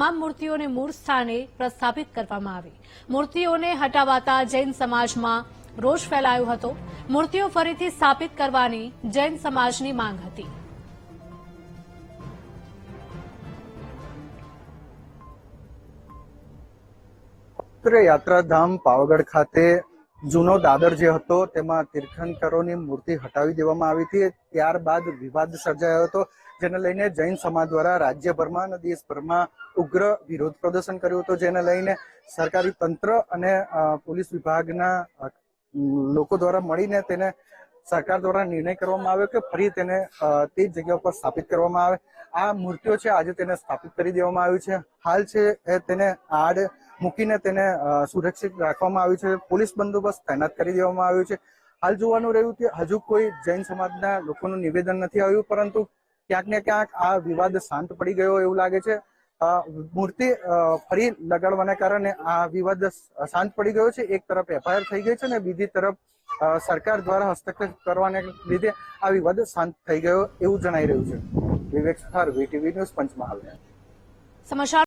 તમામ મૂર્તિઓને મૂળ સ્થાને પ્રસ્થાપિત કરવામાં આવી. મૂર્તિઓને હટાવાતા જૈન સમાજમાં રોષ ફેલાયો હતો. મૂર્તિઓ ફરીથી સ્થાપિત કરવાની જૈન સમાજની માંગ હતી. યાત્રાધામ પાવાગઢ ખાતે જૂનો દાદર જે હતો, તેમાં તીર્થંકરોની મૂર્તિ હટાવી દેવામાં આવી હતી. ત્યારબાદ વિવાદ સર્જાયો હતો, જેને લઈને જૈન સમાજ દ્વારા રાજ્યભરમાં અને દેશભરમાં ઉગ્ર વિરોધ પ્રદર્શન કર્યું હતું, જેને લઈને સરકારી તંત્ર અને પોલીસ વિભાગના લોકો દ્વારા મળીને તેને સરકાર દ્વારા નિર્ણય કરવામાં આવ્યો કે ફરી તેને તે જ જગ્યા ઉપર સ્થાપિત કરવામાં આવે. આ મૂર્તિઓ છે, આજે તેને સ્થાપિત કરી દેવામાં આવ્યું છે. હાલ છે તેને આડ મૂકીને તેને સુરક્ષિત રાખવામાં આવ્યું છે. પોલીસ બંદોબસ્ત તૈનાત કરી દેવામાં આવ્યો છે. હાલ જોવાનું રહ્યું કે હજુ કોઈ જૈન સમાજના લોકોનું નિવેદન નથી આવ્યું, પરંતુ ક્યાંક ને ક્યાંક આ વિવાદ શાંત પડી ગયો એવું લાગે છે. મૂર્તિ ફરી લગાડવાના કારણે આ વિવાદ શાંત પડી ગયો છે. એક તરફ એફઆઈઆર થઈ ગઈ છે અને બીજી તરફ સરકાર દ્વારા હસ્તક્ષેપ કરવાને લીધે આ વિવાદ શાંત થઈ ગયો એવું જણાઈ રહ્યું છે. વિવેક સ્થાર વીટીવી ન્યૂઝ પંચમહાલ. સમાચાર